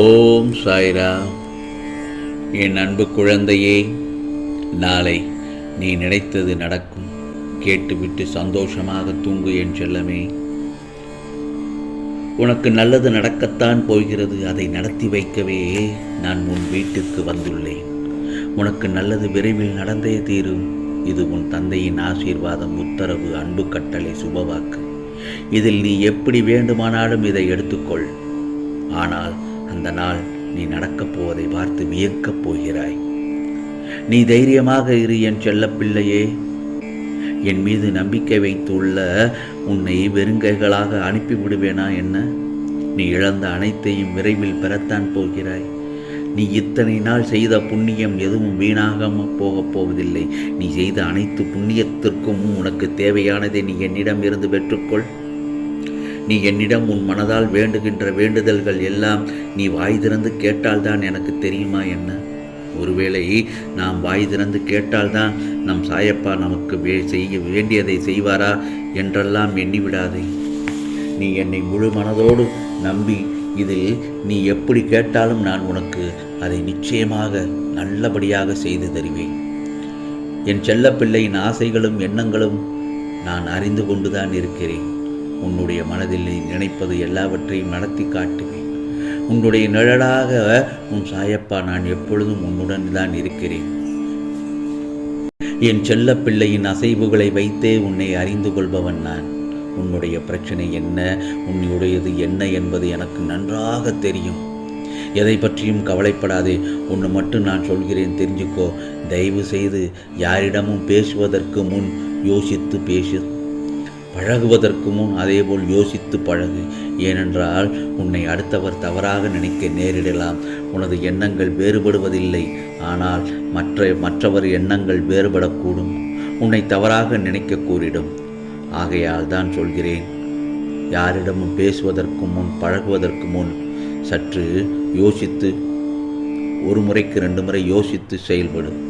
ஓம் சாய்ரா என் அன்பு குழந்தையே நாளை நீ நினைத்தது நடக்கும். கேட்டுவிட்டு சந்தோஷமாக தூங்கு என் செல்லமே. உனக்கு நல்லது நடக்கத்தான் போகிறது அதை நடத்தி வைக்கவே நான் உன் வீட்டுக்கு வந்துள்ளேன். உனக்கு நல்லது விரைவில் நடந்தே தீரும். இது உன் தந்தையின் ஆசீர்வாதம் உத்தரவு அன்பு கட்டளை சுபவாக்கு. இதில் நீ எப்படி வேண்டுமானாலும் இதை எடுத்துக்கொள். ஆனால் அந்த நாள் நீ நடக்கப் போவதை பார்த்து வியக்கப் போகிறாய். நீ தைரியமாக இரு என் செல்லப்பிள்ளையே. என் மீது நம்பிக்கை வைத்துள்ள உன்னை வெறுங்கைகளாக அனுப்பிவிடுவேனா என்ன? நீ இழந்த அனைத்தையும் விரைவில் பெறத்தான் போகிறாய். நீ இத்தனை நாள் செய்த புண்ணியம் எதுவும் வீணாகாம போகப் போவதில்லை. நீ செய்த அனைத்து புண்ணியத்திற்கும் உனக்கு தேவையானதை நீ என்னிடம் இருந்து பெற்றுக்கொள். நீ என்னிடம் உன் மனதால் வேண்டுகின்ற வேண்டுதல்கள் எல்லாம் நீ வாய் திறந்து கேட்டால்தான் எனக்கு தெரியுமா என்ன? ஒருவேளை நாம் வாய் திறந்து கேட்டால்தான் நம் சாயப்பா நமக்கு வே செய்ய வேண்டியதை செய்வாரா என்றெல்லாம் எண்ணிவிடாதே நீ என்னை முழு மனதோடு நம்பி இதில் நீ எப்படி கேட்டாலும் நான் உனக்கு அதை நிச்சயமாக நல்லபடியாக செய்து தருவேன். என் செல்லப்பிள்ளையின் ஆசைகளும் எண்ணங்களும் நான் அறிந்து கொண்டுதான் இருக்கிறேன். உன்னுடைய மனதில் நீ நினைப்பது எல்லாவற்றையும் நடத்தி காட்டுவேன். உன்னுடைய நிழலாக உன் சாயப்பா நான் எப்பொழுதும் உன்னுடன் தான் இருக்கிறேன். என் செல்ல பிள்ளையின் அசைவுகளை வைத்தே உன்னை அறிந்து கொள்பவன் நான். உன்னுடைய பிரச்சனை என்ன? உன்னுடையது என்ன என்பது எனக்கு நன்றாக தெரியும். எதை பற்றியும் கவலைப்படாதே ஒன்று மட்டும் நான் சொல்கிறேன் தெரிஞ்சுக்கோ. தயவு செய்து யாரிடமும் பேசுவதற்கு முன் யோசித்து பேசு. பழகுவதற்கு முன் அதேபோல் யோசித்து பழகு. ஏனென்றால் உன்னை அடுத்தவர் தவறாக நினைக்க நேரிடலாம். உனது எண்ணங்கள் வேறுபடுவதில்லை. ஆனால் மற்ற மற்றவர் எண்ணங்கள் வேறுபடக்கூடும். உன்னை தவறாக நினைக்க கூறிடும். ஆகையால் தான் சொல்கிறேன் யாரிடமும் பேசுவதற்கு முன் பழகுவதற்கு முன் சற்று யோசித்து ஒரு முறைக்கு ரெண்டு முறை யோசித்து செயல்படும்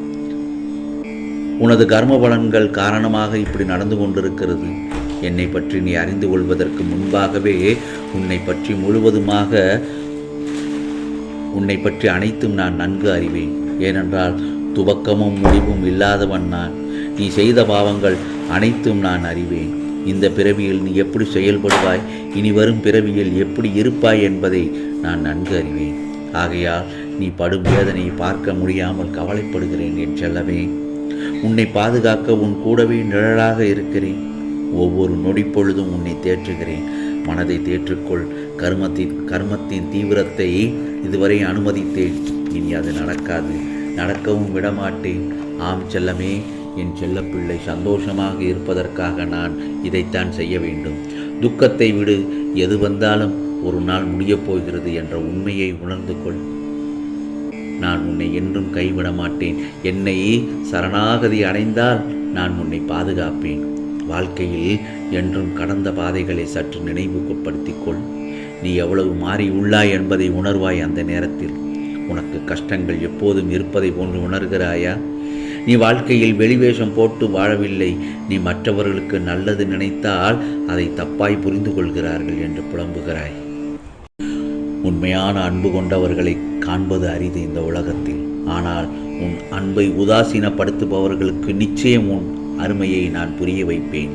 உனது கர்ம பலன்கள் காரணமாக இப்படி நடந்து கொண்டிருக்கிறது. என்னை பற்றி நீ அறிந்து கொள்வதற்கு முன்பாகவே உன்னை பற்றி முழுவதுமாக உன்னை பற்றி அனைத்தும் நான் நன்கு அறிவேன். ஏனென்றால் துவக்கமும் முடிவும் இல்லாதவன் நான். நீ செய்த பாவங்கள் அனைத்தும் நான் அறிவேன். இந்த பிறவியில் நீ எப்படி செயல்படுவாய்? இனி வரும் பிறவியில் எப்படி இருப்பாய் என்பதை நான் நன்கு அறிவேன். ஆகையால் நீ படும் வேதனையை பார்க்க முடியாமல் கவலைப்படுகிறேன் என் செல்லவே உன்னை பாதுகாக்க உன் கூடவே நிழலாக இருக்கிறேன். ஒவ்வொரு நொடி பொழுதும் உன்னை தேற்றுகிறேன். மனதை தேற்றுக்கொள். கர்மத்தின் கர்மத்தின் தீவிரத்தை இதுவரை அனுமதித்தேன். இனி அது நடக்காது. நடக்கவும் விடமாட்டேன். ஆம் செல்லமே என் செல்லப்பிள்ளை சந்தோஷமாக இருப்பதற்காக நான் இதைத்தான் செய்ய வேண்டும். துக்கத்தை விடு. எது வந்தாலும் ஒரு நாள் முடியப் போகிறது என்ற உண்மையை உணர்ந்து கொள். நான் உன்னை என்றும் கைவிட மாட்டேன் என்னை சரணாகதி அடைந்தால் நான் உன்னை பாதுகாப்பேன். வாழ்க்கையில் என்றும் கடந்த பாதைகளை சற்று நினைவுக்குப்படுத்திக் கொள் நீ எவ்வளவு மாறி உள்ளாய் என்பதை உணர்வாய் அந்த நேரத்தில். உனக்கு கஷ்டங்கள் எப்போதும் இருப்பதை போன்று உணர்கிறாயா? நீ வாழ்க்கையில் வெளிவேஷம் போட்டு வாழவில்லை. நீ மற்றவர்களுக்கு நல்லது நினைத்தால் அதை தப்பாய் புரிந்து கொள்கிறார்கள் என்று புலம்புகிறாய். உண்மையான அன்பு கொண்டவர்களை காண்பது அரிது இந்த உலகத்தில். ஆனால் உன் அன்பை உதாசீனப்படுத்துபவர்களுக்கு நிச்சயம் உன் அருமையை நான் புரிய வைப்பேன்.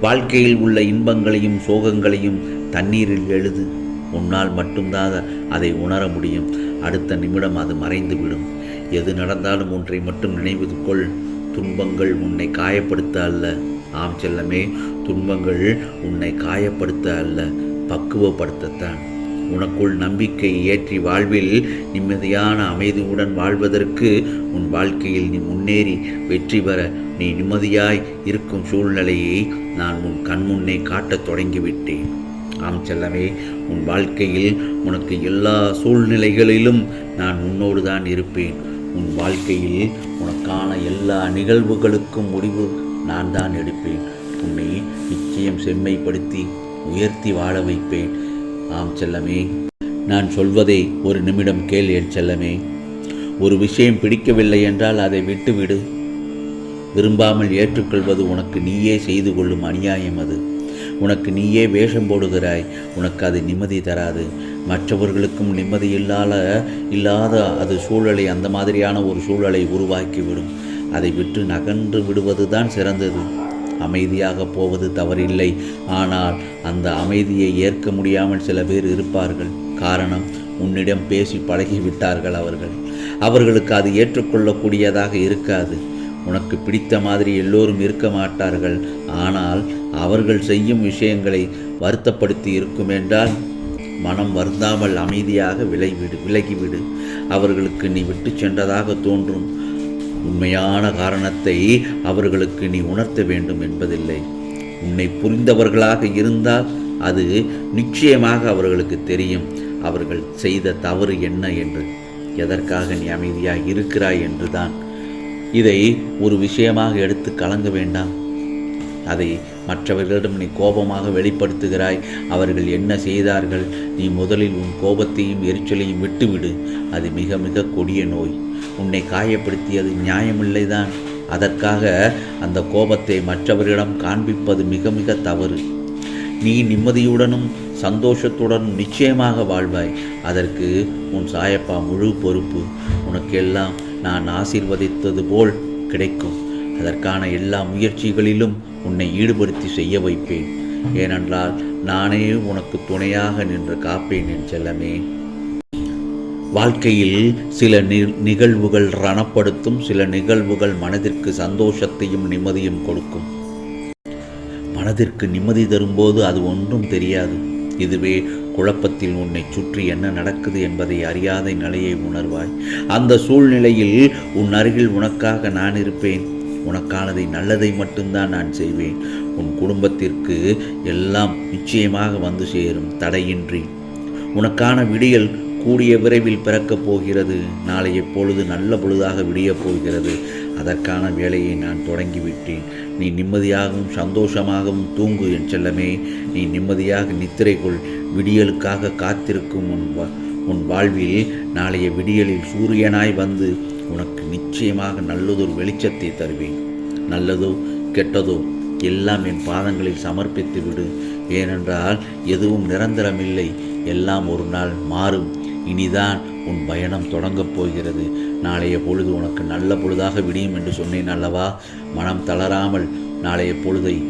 வாழ்க்கையில் உள்ள இன்பங்களையும் சோகங்களையும் தண்ணீரில் எழுது. உன்னால் மட்டும்தான் அதை உணர முடியும். அடுத்த நிமிடம் அது மறைந்துவிடும். எது நடந்தாலும் ஒன்றை மட்டும் நினைவது கொள். துன்பங்கள் உன்னை காயப்படுத்த அல்ல. ஆம் செல்லமே துன்பங்கள் உன்னை காயப்படுத்த அல்ல. பக்குவப்படுத்தத்தான். உனக்குள் நம்பிக்கை ஏற்றி வாழ்வில் நிம்மதியான அமைதியுடன் வாழ்வதற்கு உன் வாழ்க்கையில் நீ முன்னேறி வெற்றி பெற நீ நிம்மதியாய் இருக்கும் சூழ்நிலையை நான் உன் கண்முன்னே காட்டத் தொடங்கிவிட்டேன். ஆம் செல்லமே உன் வாழ்க்கையில் உனக்கு எல்லா சூழ்நிலைகளிலும் நான் உன்னோடு தான் இருப்பேன். உன் வாழ்க்கையில் உனக்கான எல்லா நிகழ்வுகளுக்கும் முடிவு நான் தான் எடுப்பேன். உன்னை நிச்சயம் செம்மைப்படுத்தி உயர்த்தி வாழ வைப்பேன். ஆம் செல்லமே நான் சொல்வதை ஒரு நிமிடம் கேள் என் செல்லமே. ஒரு விஷயம் பிடிக்கவில்லை என்றால் அதை விட்டுவிடு. விரும்பாமல் ஏற்றுக்கொள்வது உனக்கு நீயே செய்து கொள்ளும் அநியாயம் அது. உனக்கு நீயே வேஷம் போடுகிறாய் உனக்கு அது நிம்மதி தராது. மற்றவர்களுக்கும் நிம்மதி இல்லாத இல்லாத அது சூழலை அந்த மாதிரியான ஒரு சூழலை உருவாக்கிவிடும். அதை விட்டு நகன்று விடுவது தான் சிறந்தது. அமைதியாக போவது தவறில்லை. ஆனால் அந்த அமைதியை ஏற்க முடியாமல் சில பேர் இருப்பார்கள். காரணம் உன்னிடம் பேசி பழகிவிட்டார்கள் அவர்கள். அவர்களுக்கு அது ஏற்றுக்கொள்ளக்கூடியதாக இருக்காது. உனக்கு பிடித்த மாதிரி எல்லோரும் இருக்க மாட்டார்கள். ஆனால் அவர்கள் செய்யும் விஷயங்களை வருத்தப்படுத்தி இருக்கும் என்றால் மனம் வருந்தாமல் அமைதியாக விலகிவிடு விலகிவிடு. அவர்களுக்கு நீ விட்டு சென்றதாக தோன்றும். உண்மையான காரணத்தை அவர்களுக்கு நீ உணர்த்த வேண்டும் என்பதில்லை. உன்னை புரிந்தவர்களாக இருந்தால் அது நிச்சயமாக அவர்களுக்கு தெரியும். அவர்கள் செய்த தவறு என்ன என்று. எதற்காக நீ அமைதியாக இருக்கிறாய் என்றுதான். இதை ஒரு விஷயமாக எடுத்து கலங்க வேண்டாம். அதை மற்றவர்களிடம் நீ கோபமாக வெளிப்படுத்துகிறாய். அவர்கள் என்ன செய்தார்கள்? நீ முதலில் உன் கோபத்தையும் எரிச்சலையும் விட்டுவிடு. அது மிக மிக கொடிய நோய். உன்னை காயப்படுத்தியது நியாயமில்லைதான். அதற்காக அந்த கோபத்தை மற்றவர்களிடம் காண்பிப்பது மிக மிக தவறு. நீ நிம்மதியுடனும் சந்தோஷத்துடனும் நிச்சயமாக வாழ்வாய். அதற்கு உன் சாயப்பா முழு பொறுப்பு. உனக்கெல்லாம் நான் ஆசீர்வதித்தது போல் கிடைக்கும். அதற்கான எல்லா முயற்சிகளிலும் உன்னை ஈடுபடுத்தி செய்ய வைப்பேன். ஏனென்றால் நானே உனக்கு துணையாக நின்று காப்பேன் என் செல்லமே. வாழ்க்கையில் சில நி நிகழ்வுகள் ரணப்படுத்தும் சில நிகழ்வுகள் மனதிற்கு சந்தோஷத்தையும் நிம்மதியும் கொடுக்கும். மனதிற்கு நிம்மதி தரும்போது அது ஒன்றும் தெரியாது. இதுவே குழப்பத்தில் உன்னை சுற்றி என்ன நடக்குது என்பதை அறியாத நிலையை உணர்வாய். அந்த சூழ்நிலையில் உன் அருகில் உனக்காக நான் இருப்பேன். உனக்கானதை நல்லதை மட்டும்தான் நான் செய்வேன். உன் குடும்பத்திற்கு எல்லாம் நிச்சயமாக வந்து சேரும். தடையின்றி. உனக்கான விடியல் கூடிய விரைவில் பிறக்கப் போகிறது. நாளைய பொழுது நல்ல பொழுதாக விடியப் போகிறது. அதற்கான வேலையை நான் தொடங்கிவிட்டேன். நீ நிம்மதியாகவும் சந்தோஷமாகவும் தூங்கு என் செல்லமே. நீ நிம்மதியாக நித்திரை கொள். விடியலுக்காக காத்திருக்கும் உன் வா- உன் வாழ்வில் நாளைய விடியலில் சூரியனாய் வந்து உனக்கு நிச்சயமாக நல்லதொரு வெளிச்சத்தை தருவேன். நல்லதோ கெட்டதோ எல்லாம் என் பாதங்களில் சமர்ப்பித்து விடு ஏனென்றால் எதுவும் நிரந்தரமில்லை. எல்லாம் ஒரு நாள் மாறும். இனிதான் உன் பயணம் தொடங்கப் போகிறது. நாளைய பொழுது உனக்கு நல்ல பொழுதாக விடியும் என்று சொன்னேன் அல்லவா? மனம் தளராமல் நாளைய பொழுதை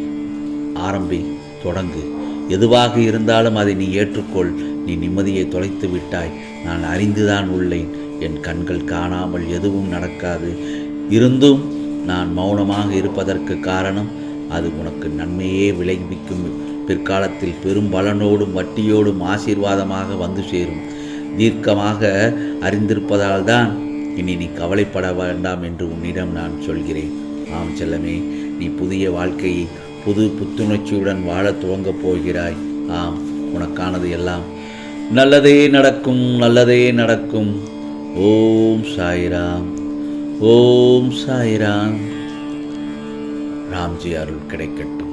ஆரம்பி தொடங்கு. எதுவாக இருந்தாலும் அதை நீ ஏற்றுக்கொள். நீ நிம்மதியை தொலைத்து விட்டாய். நான் அறிந்துதான் உள்ளேன். என் கண்கள் காணாமல் எதுவும் நடக்காது. இருந்தும் நான் மௌனமாக இருப்பதற்கு காரணம் அது உனக்கு நன்மையே விளைவிக்கும். பிற்காலத்தில் பெரும் பலனோடும் வட்டியோடும் ஆசீர்வாதமாக வந்து சேரும். தீர்க்கமாக அறிந்திருப்பதால் தான் இனி நீ கவலைப்பட வேண்டாம் என்று உன்னிடம் நான் சொல்கிறேன். ஆம் செல்லமே நீ புதிய வாழ்க்கையை புது புத்துணர்ச்சியுடன் வாழத் துவங்கப் போகிறாய். ஆம் உனக்கானது எல்லாம் நல்லதே நடக்கும் நல்லதே நடக்கும். ஓம் சாய்ராம் ஓம் சாய்ராம். ராம்ஜி அருள் கிடைக்கட்டும்.